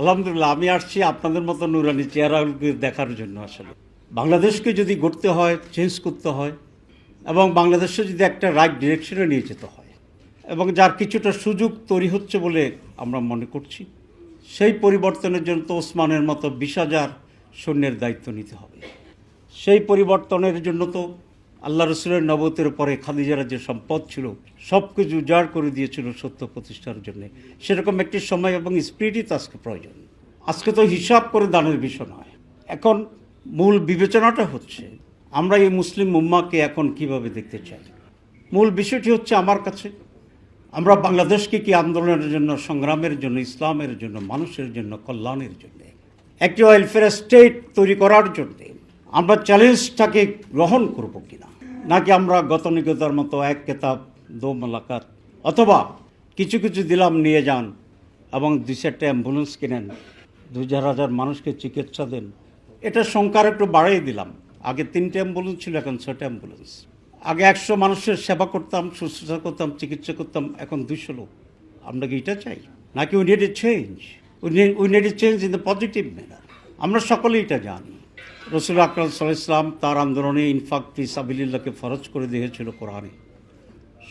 আলহামদুলিল্লাহ, আমি আসছি আপনাদের মতো নুরানি চেহারাগুলোকে দেখার জন্য আসলে। বাংলাদেশকে যদি গড়তে হয় চেঞ্জ করতে হয়, এবং বাংলাদেশে যদি একটা রাইট ডিরেকশনে নিয়ে যেতে হয়, এবং যার কিছুটা সুযোগ তৈরি হচ্ছে বলে আমরা মনে করছি, সেই পরিবর্তনের জন্য তো ওসমানের মতো বিশ হাজার সৈন্যের দায়িত্ব নিতে হবে। সেই পরিবর্তনের জন্য তো আল্লাহ রসুলের নবতের পরে খাদিজার যে সম্পদ ছিল সব কিছু উজাড় করে দিয়েছিল সত্য প্রতিষ্ঠার জন্য। সেরকম একটি সময় এবং স্পিরিটই তো আজকে প্রয়োজন। আজকে তো হিসাব করে দানের বিষয় নয়। এখন মূল বিবেচনাটা হচ্ছে, আমরা এই মুসলিম উম্মাকে এখন কীভাবে দেখতে চাই? মূল বিষয়টি হচ্ছে আমার কাছে, আমরা বাংলাদেশকে কি আন্দোলনের জন্য, সংগ্রামের জন্য, ইসলামের জন্য, মানুষের জন্য, কল্যাণের জন্য, একটি ওয়েলফেয়ার স্টেট তৈরি করার জন্য আমরা চ্যালেঞ্জটাকে গ্রহণ করব কিনা? নাকি আমরা গতনিগতার মতো এক কেতাব দো মালাকাত অথবা কিছু কিছু দিলাম নিয়ে যান এবং দুই চারটে অ্যাম্বুলেন্স কিনেন দু চার হাজার মানুষকে চিকিৎসা দেন। এটা সংখ্যার একটু বাড়িয়ে দিলাম। আগে তিনটে অ্যাম্বুলেন্স ছিল, এখন ছটা অ্যাম্বুলেন্স। আগে একশো মানুষের সেবা করতাম, শুশ্রূষা করতাম, চিকিৎসা করতাম, এখন দুশো লোক। আমরা কি এটা চাই? নাকি we need a change we need a change in the positive manner আমরা সকলেই এটা জানি। রসুল আকরাম ইসলাম তার আন্দোলনে ইনফাক ফি সাবিল্লাহকে ফরজ করে দিয়েছিল কোরআনে।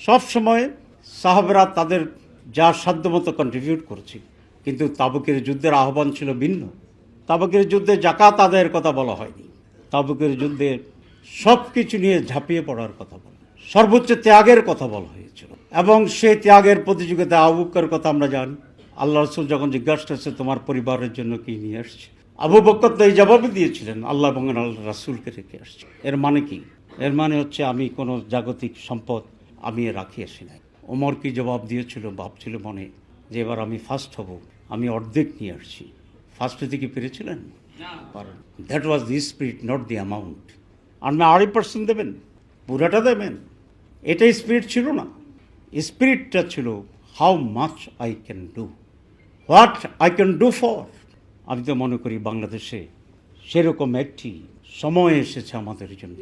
সব সময় সাহাবেরা তাদের যা সাধ্যমতো কন্ট্রিবিউট করছে, কিন্তু তাবুকের যুদ্ধের আহ্বান ছিল ভিন্ন। তাবুকের যুদ্ধে জাকাত আদায়ের কথা বলা হয়নি। তাবুকের যুদ্ধে সব কিছু নিয়ে ঝাঁপিয়ে পড়ার কথা বলা সর্বোচ্চ ত্যাগের কথা বলা হয়েছিল। এবং সেই ত্যাগের প্রতিযোগিতা আবুকের কথা আমরা জানি। আল্লাহ রসুল যখন জিজ্ঞাসা করছে, তোমার পরিবারের জন্য কি নিয়ে আসছে আবু বক্কর তো এই জবাবই দিয়েছিলেন আল্লাহ এবং আল্লাহ রাসুলকে রেখে আসছে। এর মানে কি? এর মানে হচ্ছে আমি কোনো জাগতিক সম্পদ আমি রাখি আসি নাই। ওমর কি জবাব দিয়েছিল? ভাবছিল মনে যে এবার আমি ফার্স্ট হব আমি অর্ধেক নিয়ে আসছি। ফার্স্ট হতে কি পেরেছিলেন? That was the spirit not the amount আর আপনি আড়াই পার্সেন্ট দেবেন পুরাটা দেবেন। এটা স্পিরিট ছিল না। স্পিরিটটা ছিল how much I can do what I can do for আমি তো মনে করি বাংলাদেশে সেরকম একটি সময় এসেছে আমাদের জন্য,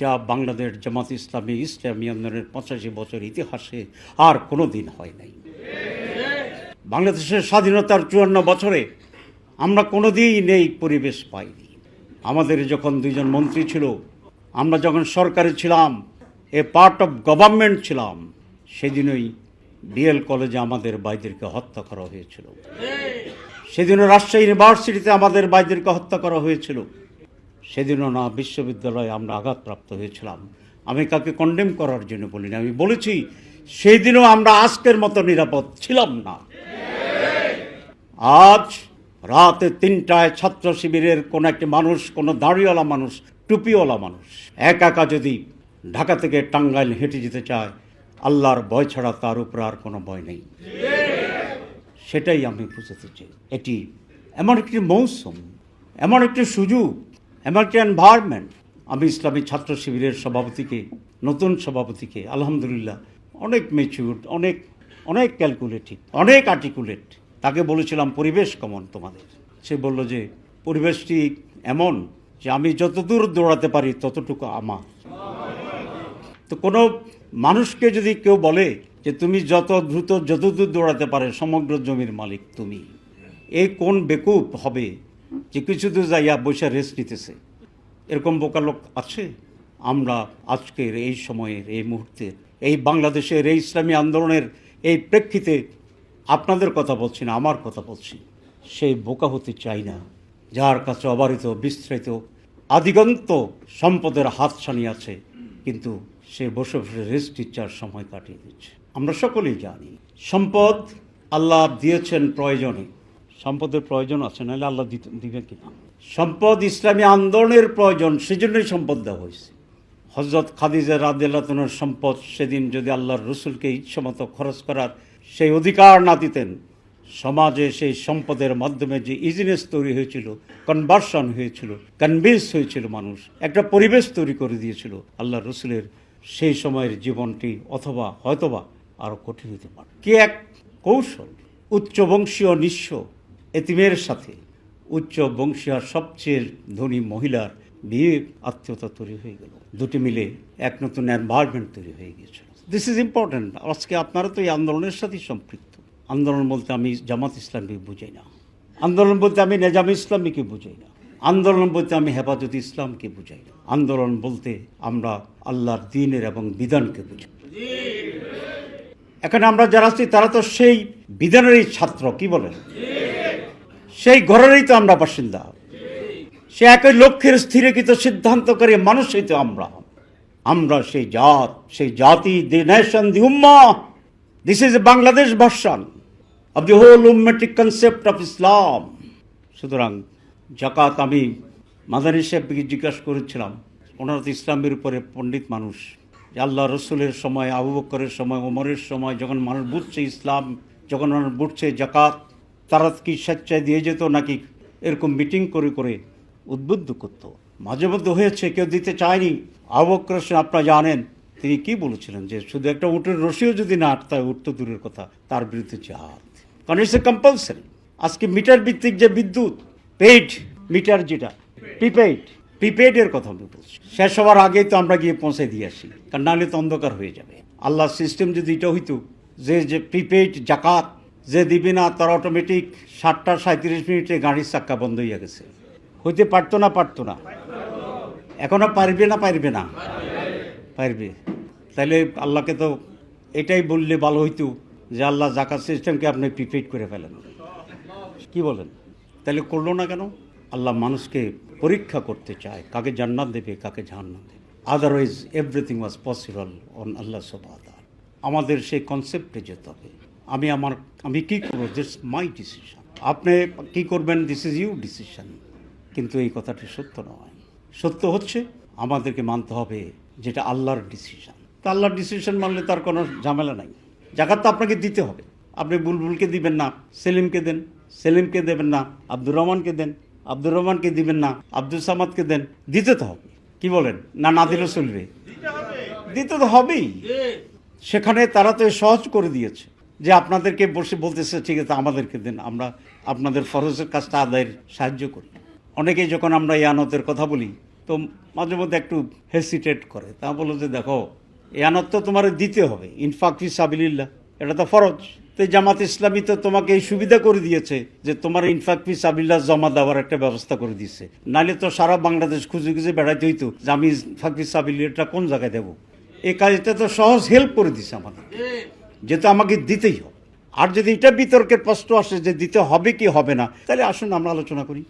যা বাংলাদেশ জামাত ইসলামী ইসলামী আন্দোলনের পঁচাশি বছর ইতিহাসে আর কোনো দিন হয় নাই। বাংলাদেশের স্বাধীনতার চুয়ান্ন বছরে আমরা কোনোদিন এই পরিবেশ পাইনি। আমাদের যখন দুইজন মন্ত্রী ছিল, আমরা যখন সরকারে ছিলাম, এ পার্ট অফ গভর্নমেন্ট ছিলাম, সেদিনই বিএল কলেজে আমাদের বাইদেরকে হত্যা করা হয়েছিল। সেদিনও রাজশাহী ইউনিভার্সিটিতে আমাদের বাইদেরকে হত্যা করা হয়েছিল। সেদিনও না, বিশ্ববিদ্যালয়ে আমরা আঘাতপ্রাপ্ত হয়েছিলাম। আমি কাকে কন্ডেম করার জন্য বলিনি। আমি বলেছি সেই দিনও আমরা আজকের মতো নিরাপদ ছিলাম না। আজ রাতে তিনটায় ছাত্র শিবিরের কোনো একটি মানুষ, কোনো দাড়িওয়ালা মানুষ, টুপিওয়ালা মানুষ, একা একা যদি ঢাকা থেকে টাঙ্গাইল হেঁটে যেতে চায় আল্লাহর ভয় ছাড়া তার উপর আর কোনো ভয় নেই। সেটাই আমি বুঝতে চাই। এটি এমন একটি মৌসুম, এমন একটি সুযোগ, এমন একটি এনভায়রনমেন্ট আমি ইসলামী ছাত্র শিবিরের সভাপতিকে, নতুন সভাপতিকে, আলহামদুলিল্লাহ, অনেক মেচিউর অনেক অনেক ক্যালকুলেটিভ অনেক আর্টিকুলেট তাকে বলেছিলাম, পরিবেশ কেমন তোমাদের? সে বলল যে, পরিবেশটি এমন যে আমি যতদূর দৌড়াতে পারি ততটুকু আমার। তো কোনো মানুষকে যদি কেউ বলে যে তুমি যত দ্রুত যতদূর দৌড়াতে পারে, সমগ্র জমির মালিক তুমি। এই কোন বেকুব হবে যে কিছু দূর যাইয়া বসে রেস্ট নিতেছে? এরকম বোকা লোক আছে? আমরা আজকের এই সময়ের, এই মুহূর্তে, এই বাংলাদেশের, এই ইসলামী আন্দোলনের এই প্রেক্ষিতে আপনাদের কথা বলছি না, আমার কথা বলছি। সেই বোকা হতে চাই না, যার কাছে অবারিত বিস্তৃত আদিগন্ত সম্পদের হাতছানি আছে। কিন্তু সে বসে বসে রেস্ট ইচ্ছার সময় কাটিয়ে দিচ্ছে। আমরা সকলেই জানি, সম্পদ আল্লাহ দিয়েছেন প্রয়োজনে। সম্পদের প্রয়োজন আছে, নাহলে আল্লাহ দিবে কিনা সম্পদ ইসলামী আন্দোলনের প্রয়োজন, সেজন্যই সম্পদ দেওয়া হয়েছে। হজরত খাদিজা রাদিল্লাতনের সম্পদ সেদিন যদি আল্লাহর রসুলকে ইচ্ছামতো খরচ করার সেই অধিকার না দিতেন সমাজে সেই সম্পদের মাধ্যমে যে ইজিনেস তৈরি হয়েছিল কনভার্সন হয়েছিল কনভিন্স হয়েছিল মানুষ, একটা পরিবেশ তৈরি করে দিয়েছিল, আল্লাহ রসুলের সেই সময়ের জীবনটি অথবা হয়তোবা আরও কঠিন হতে পারে। কি এক কৌশল? উচ্চবংশীয় নিঃস্ব এতিমের সাথে উচ্চ বংশীয় সবচেয়ে ধনী মহিলার বিয়ে আত্মীয়তা তৈরি হয়ে গেল। দুটি মিলে এক নতুন এনভায়রনমেন্ট তৈরি হয়ে গিয়েছিল। দিস ইজ ইম্পর্ট্যান্ট আজকে আপনারা তো এই আন্দোলনের সাথেই সম্পৃক্ত। আন্দোলন বলতে আমি জামাত ইসলামকে বুঝাই না। আন্দোলন বলতে আমি নেজাম ইসলামীকে বুঝাই না। আন্দোলন বলতে আমি হেফাজত ইসলামকে বুঝাই না। আন্দোলন বলতে আমরা আল্লাহর দিনের এবং বিধানকে বুঝাই। এখানে আমরা যারা আছি, তারা তো সেই বিধানেরই ছাত্র, কি বলেন? সেই ঘরেরই তো আমরা বাসিন্দা। সে একই লক্ষ্যের স্থিরকৃত সিদ্ধান্তকারী মানুষই তো আমরা। আমরা সেই জাত, সেই জাতি, দি nation the Umma. This is Bangladesh version. Of the whole উম্মেটিক concept of Islam সুতরাং জাকাত আমি মাদানী সাহেবকে জিজ্ঞাসা করেছিলাম, ওনারা তো ইসলামের উপরে পণ্ডিত মানুষ। আল্লাহ রসুলের সময়, আবু বক্করের সময়, ওমরের সময়, যখন মানুষ বুঝছে ইসলাম, যখন মানুষ বুঝছে জাকাত, তারা কি স্বেচ্ছায় দিয়ে যেত নাকি এরকম মিটিং করে করে উদ্বুদ্ধ করতো। মাঝে মধ্যে হয়েছে, কেউ দিতে চায়নি। আবু বক্কর আপনারা জানেন, তিনি কি বলেছিলেন যে শুধু একটা উটের রশিও যদি না আটতে হয় উঠতো দূরের কথা, তার বিরুদ্ধে জাহাদ। কারণ ইটস এ কম্পালসারি আজকে মিটার ভিত্তিক যে বিদ্যুৎ পেইড মিটার যেটা প্রিপেইড প্রিপেইডের কথা আমি বলছি। শেষ হওয়ার আগেই তো আমরা গিয়ে পৌঁছে দিয়ে আসি, কারণ নাহলে তো অন্ধকার হয়ে যাবে। আল্লাহ সিস্টেম যদি এটা হইতো, যে যে প্রিপেইড জাকাত, যে দিবে না, তার অটোমেটিক সাতটা সাঁত্রিশ মিনিটে গাড়ির চাক্কা বন্ধ হয়ে গেছে। হইতে পারতো না পারতো না। এখনও পারবে না পারবে না। পারবে। তাহলে আল্লাহকে তো এটাই বললে ভালো হইতো যে আল্লাহ জাকাত সিস্টেমকে আপনি প্রিপেড করে ফেলেন। কি বলেন? তাহলে করল না কেন? আল্লাহ মানুষকে পরীক্ষা করতে চায়, কাকে জান্নাত দেবে, কাকে জাহান্নাম দেবে। Otherwise everything was possible on Allah সবাদার আমাদের সেই কনসেপ্টে যেতে হবে। আমি আমার, আমি কি করব? দিস মাই ডিসিশন আপনি কি করবেন? দিস ইজ ইউ ডিসিশন কিন্তু এই কথাটি সত্য নয়। সত্য হচ্ছে, আমাদেরকে মানতে হবে যেটা আল্লাহর ডিসিশন তা আল্লাহর ডিসিশন মানলে তার কোনো ঝামেলা নাই। জাকাত তো আপনাকে দিতে হবে। আপনি বুলবুলকে দিবেন না, সেলিমকে দেন, সেলিমকে দেবেন না, আব্দুর রহমানকে দেন, আব্দুর রহমানকে দিবেন না, আব্দুল সামাদকে দেন, দিতে তো হবে। কি বলেন? না না দিলেও চলবে দিতে তো হবেই। সেখানে তারা তো সহজ করে দিয়েছে যে আপনাদেরকে বসে বলতেছে, ঠিক আছে, আমাদেরকে দেন, আমরা আপনাদের ফরজের কাজটা আদায়ের সাহায্য করি। অনেকেই যখন আমরা ইয়ানতের কথা বলি, তো মাঝে মধ্যে একটু হেসিটেট করে। তা বলো যে, দেখো ইয়ানত তো তোমার দিতে হবে। ইনফাক ফি এটা তো ফরজ। তো জামাত ইসলামী তো তোমাকে এই সুবিধা করে দিয়েছে যে তোমার ইনফাক ফি সাবিল্লাহ জমা দেওয়ার একটা ব্যবস্থা করে দিয়েছে। নাহলে তো সারা বাংলাদেশ খুঁজে খুঁজে বেড়াইতে হইতো যে আমি ইনফাক ফি সাবিল্লাহটা কোন জায়গায় দেবো। এই কাজটা তো সহজ হেল্প করে দিছে আমাদের। যেটা আমাকে দিতেই হবে। আর যদি এটা বিতর্কের প্রশ্ন আসে যে দিতে হবে কি হবে না, তাহলে আসুন আমরা আলোচনা করি।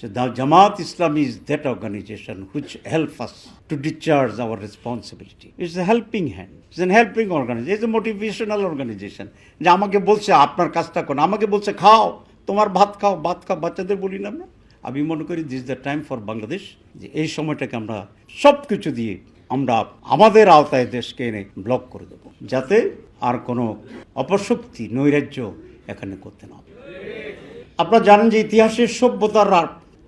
যে the Jamaat Islam is that organisation which help us to discharge our responsibility it's a helping hand it's an helping organisation it's a motivational organisation যে আমাকে বলছে, আপনার কাজটা করুন। আমাকে বলছে, খাও। তোমার ভাত খাও ভাত খাও, বাচ্চাদের বলি না আমরা। আমি মনে করি this the time for Bangladesh যে এই সময়টাকে আমরা সব কিছু দিয়ে আমরা আমাদের আওতায় দেশকে এনে ব্লক করে দেব। যাতে আর কোনো অপশক্তি, নৈরাজ্য এখানে করতে না আপনারা জানেন যে ইতিহাসের সভ্যতার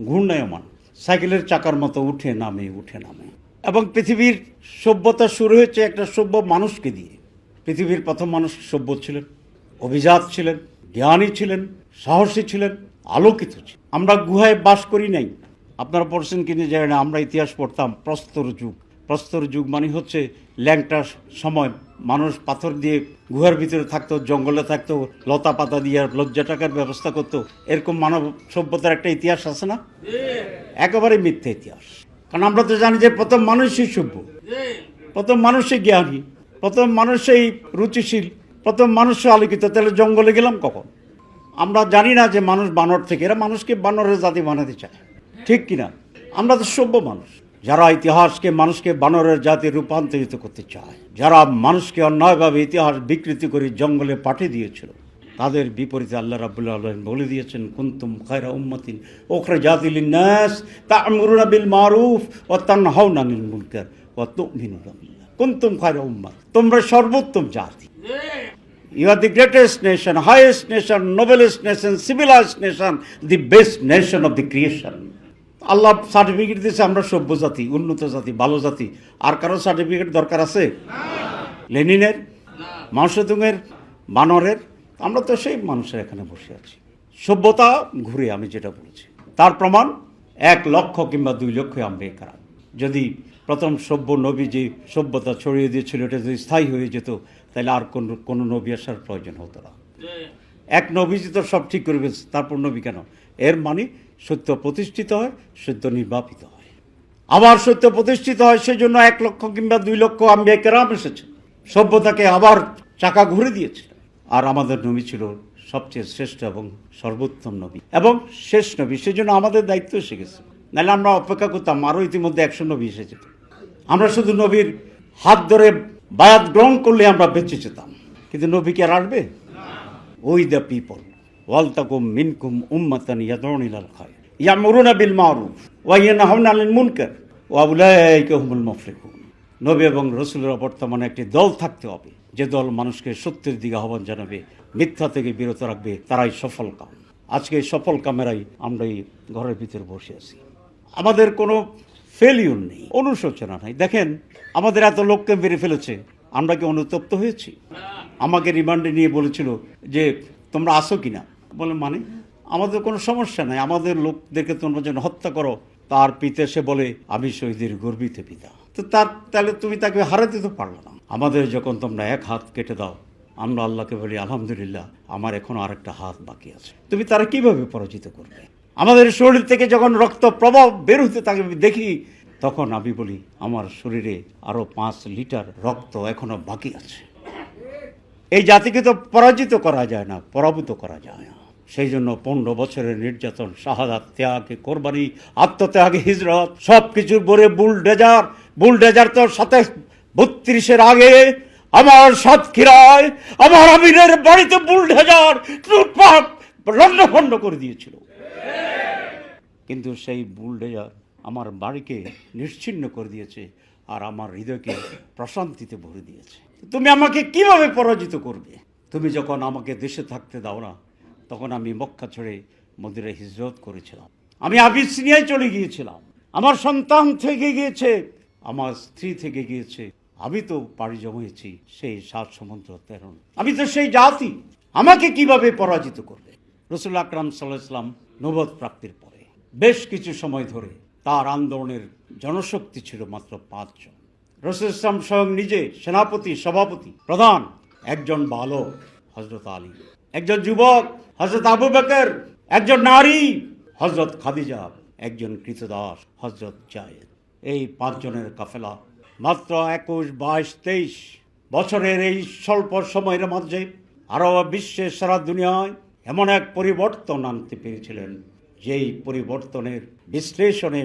ঘূর্ণায়মান। সাইকেলের চাকার মতো উঠে নামে উঠে নামে। এবং পৃথিবীর সভ্যতা শুরু হয়েছে একটা সভ্য মানুষকে দিয়ে। পৃথিবীর প্রথম মানুষ সভ্য ছিলেন, অভিজাত ছিলেন, জ্ঞানী ছিলেন, সাহসী ছিলেন, আলোকিত ছিলেন। আমরা গুহায় বাস করি নাই। আপনারা পড়ছেন কিনে যায় না, আমরা ইতিহাস পড়তাম, প্রস্তর যুগ। প্রস্তর যুগ মানে হচ্ছে ল্যাংটা সময়। মানুষ পাথর দিয়ে গুহার ভিতরে থাকতো, জঙ্গলে থাকতো, লতা পাতা দিয়ে লজ্জা টাকার ব্যবস্থা করতো। এরকম মানব সভ্যতার একটা ইতিহাস আছে না? একেবারে মিথ্যে ইতিহাস। কারণ আমরা তো জানি যে প্রথম মানুষই সভ্য, প্রথম মানুষই জ্ঞানী, প্রথম মানুষই রুচিশীল, প্রথম মানুষই আলোকিত। তাহলে জঙ্গলে গেলাম কখন? আমরা জানি না যে মানুষ বানর থেকে, এরা মানুষকে বানরের জাতি বানাতে চায়। ঠিক কিনা? আমরা তো সভ্য মানুষ। যারা ইতিহাসকে মানুষকে বানরের জাতি রূপান্তরিত করতে চায় যারা মানুষকে অন্যায়ভাবে ইতিহাস বিকৃতি করে জঙ্গলে পাঠিয়ে দিয়েছিল তাদের বিপরীতে আল্লাহ রাবুল্লাহ বলে দিয়েছেন কুন্তুম খায়রা উম্মতিন ওখরে জাতিল নাস তা আমরুনা বিল মারুফ ও তান হাওনা নিল মুনকার ও তুমিনুল কুন্তুম খায়রা উম্মত তোমরা সর্বোত্তম জাতি You are the greatest nation, highest nation, noblest nation, civilized nation, the best nation of the creation. আল্লাহ সার্টিফিকেট দিয়েছে আমরা সভ্য জাতি উন্নত জাতি ভালো জাতি। আর কারও সার্টিফিকেট দরকার আছে? লেনিনের মাংসতুঙের বানরের? আমরা তো সেই মানুষের এখানে বসে আছি। সভ্যতা ঘুরে আমি যেটা বলেছি। তার প্রমাণ এক লক্ষ কিংবা দুই লক্ষ আমরা খারাপ যদি প্রথম সভ্য নবী যে সভ্যতা ছড়িয়ে দিয়েছিল এটা যদি স্থায়ী হয়ে যেত তাহলে আর কোনো কোনো নবী আসার প্রয়োজন হতো না। এক নবীজি তো সব ঠিক করে ফেলছে তারপর নবী কেন? এর মানে সত্য প্রতিষ্ঠিত হয়, সত্য নির্বাপিত হয়। আবার সত্য প্রতিষ্ঠিত হয়, সেজন্য এক লক্ষ কিংবা দুই লক্ষ আম্বিয়া কেরাম এসেছে। সভ্যতাকে আবার চাকা ঘুরে দিয়েছিল আর আমাদের নবী ছিল সবচেয়ে শ্রেষ্ঠ এবং সর্বোত্তম নবী। এবং শেষ নবী, সেজন্য আমাদের দায়িত্ব এসে গেছে। নাহলে আমরা অপেক্ষা করতাম, আরও ইতিমধ্যে একশো নবী এসে যেত আমরা শুধু নবীর হাত ধরে বায়াত গ্রহণ করলে আমরা বেঁচে যেতাম। কিন্তু নবী কি আর আসবে? ওই দ্য পিপল। ওয়ালতাকুম মিনকুম উম্মাতান ইয়াদউনা ইলাল খায়র। ইয়ামুরুনা বিল মারুফ ওয়া ইয়ানহাউনা আনিল মুনকার। ওয়া উলাইকা হুমুল মুফলিহুন। নবী এবং রসুলের বর্তমানে একটি দল থাকতে হবে। যে দল মানুষকে সত্যের দিকে আহ্বান জানাবে, মিথ্যা থেকে বিরত রাখবে, তারাই সফল কাম। আজকে সফল কামেরাই আমরা এই ঘরের ভিতরে বসে আছি। আমাদের কোনো ফেলিউর নেই, অনুশোচনা নাই। দেখেন, আমাদের এত লোককে মেরে ফেলেছে, আমরা কি অনুতপ্ত হয়েছি? আমাকে রিমান্ডে নিয়ে বলেছিল যে তোমরা আসো কিনা? বলে মানে? আমাদের কোনো সমস্যা নাই। আমাদের লোকদেরকে তোমরা যেন হত্যা করো। তার পিতা সে বলে, আমি শহীদের গর্বিত পিতা। তো তার, তাহলে তুমি তাকে হারাতে তো পারল না। আমাদের যখন তোমরা এক হাত কেটে দাও, আমরা আল্লাহকে বলি, আলহামদুলিল্লাহ, আমার এখনও আরেকটা হাত বাকি আছে। তুমি তারা কীভাবে পরাজিত করবে? আমাদের শরীর থেকে যখন রক্ত প্রবাহ বের হতে থাকে দেখি, তখন আমি বলি, আমার শরীরে আরও পাঁচ লিটার রক্ত এখনও বাকি আছে। এই জাতিকে তো পরাজিত করা যায় না, পরাভূত করা যায় না। সেই জন্য পনেরো বছরের নির্যাতন, শাহাদাত ত্যাগ, কোরবানি, আত্মত্যাগ, হিজরত সব কিছুর বলে বুল ডেজার বুল ডেজার তো সাথে বত্রিশের আগে আমার সাতক্ষীরায়, আমার আমিরের বাড়িতে বুল ডেজার লুটপাট করে দিয়েছিল। কিন্তু সেই বুলডেজার আমার বাড়িকে নিশ্চিন্ন করে দিয়েছে আর আমার হৃদয়কে প্রশান্তিতে ভরে দিয়েছে। তুমি আমাকে কীভাবে পরাজিত করবে? তুমি যখন আমাকে দেশে থাকতে দাও না, তখন আমি মক্কা ছেড়ে মন্দিরে হিজরত করেছিলাম। আমি আবিসিনিয়ায় চলে গিয়েছিলাম। আমার সন্তান থেকে গিয়েছে, আমার স্ত্রী থেকে গিয়েছে। আমি তো পাড়ি জমিয়েছি সেই সাত সমুদ্র তেরণ আমি তো সেই জাতি। আমাকে কীভাবে পরাজিত করবে? রসুল আকরাম সাল্লাহ ইসলাম নবদ প্রাপ্তির পরে বেশ কিছু সময় ধরে তার আন্দোলনের জনশক্তি ছিল মাত্র পাঁচজন। রসুল ইসলাম স্বয়ং নিজে সেনাপতি, সভাপতি, প্রধান, একজন বালক হজরত আলী, একজন যুবক হজরত আবু বকর, একজন নারী হজরত খাদিজা, একজন কৃতদাস হজরত জায়েদ। এই পাঁচজনের কাফেলা। মাত্র একুশ, বাইশ, তেইশ বছরের এই স্বল্প সময়ের মধ্যে আরও বিশ্বের সারা দুনিয়ায় এমন এক পরিবর্তন আনতে পেরেছিলেন, যেই পরিবর্তনের বিশ্লেষণে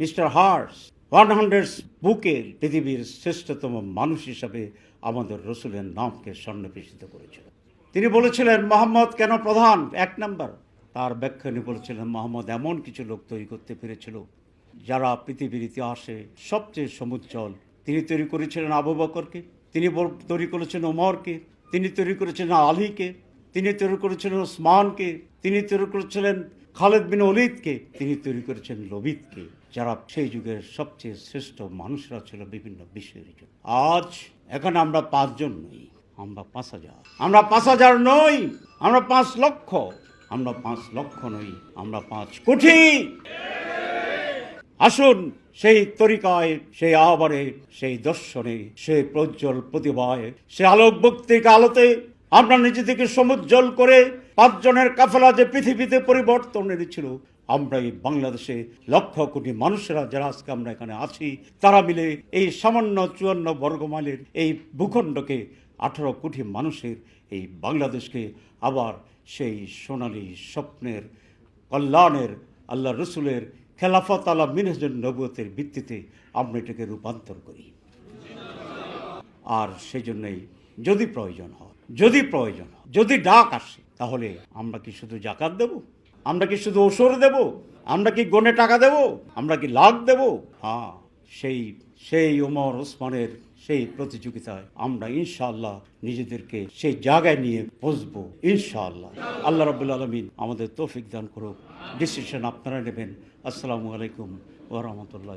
মিস্টার হার্স ওয়ান হান্ড্রেড বুকে পৃথিবীর শ্রেষ্ঠতম মানুষ হিসাবে আমাদের রসুলের নামকে সন্নিবেশিত করেছিল। তিনি বলেছিলেন, মোহাম্মদ কেন প্রধান? এক নাম্বার। তার ব্যাখ্যা নিয়ে বলেছিলেন, মোহাম্মদ এমন কিছু লোক তৈরি করতে পেরেছিল যারা পৃথিবীর ইতিহাসে সবচেয়ে সমুজ্জ্বল। তিনি তৈরি করেছিলেন আবু বকরকে, তিনি তৈরি করেছেন ওমরকে, তিনি তৈরি করেছিলেন আলীকে, তিনি তৈরি করেছিলেন ওসমানকে, তিনি তৈরি করেছিলেন খালেদ বিন অলিদকে তিনি তৈরি করেছেন লবিদকে। যারা সেই যুগের সবচেয়ে শ্রেষ্ঠ মানুষরা ছিল বিভিন্ন বিষয়ের জন্য আজ এখানে আমরা পাঁচজন নই, আমরা পাঁচ হাজার। আমরা পাঁচ হাজার নই, আমরা পাঁচ লক্ষ। আমরা পাঁচ লক্ষ নই, আমরা পাঁচ কোটি। আসুন সেই তরিকায়, সেই আহ্বানে, সেই দর্শনে, সেই প্রজ্জ্বল প্রতিভায় সে আলোক বক্তৃকা আলোতে আমরা নিজেদেরকে সমুজ্জ্বল করে পাঁচজনের কাফেলা যে পৃথিবীতে পরিবর্তন এনেছিল আমরা এই বাংলাদেশে লক্ষ কোটি মানুষেরা যারা আজকে আমরা এখানে আছি, তারা মিলে এই সামান্য চুয়ান্ন বর্গমাইলের এই ভূখণ্ডকে আঠারো কোটি মানুষের এই বাংলাদেশকে আবার সেই সোনালী স্বপ্নের, কল্যাণের, আল্লাহ রসুলের খেলাফত আলা মিনহাজুল নবুয়তের ভিত্তিতে আমরা এটাকে রূপান্তর করি। আর সেই জন্যই যদি প্রয়োজন হয়, যদি প্রয়োজন হয়, যদি ডাক আসে, তাহলে আমরা কি শুধু জাকাত দেব? আমরা কি শুধু ওষুধ দেব? আমরা কি গনে টাকা দেব? আমরা কি লাখ দেব? হ্যাঁ সেই সেই ওমর ওসমানের সেই প্রতিযোগিতায় আমরা ইনশাল্লাহ নিজেদেরকে সেই জায়গায় নিয়ে বসবো ইনশাআল্লাহ। আল্লাহ রবুল্লা আলমিন আমাদের তৌফিক দান করুক। ডিসিশন আপনারা নেবেন। আসসালামু আলাইকুম ওরহমতুল্লাহ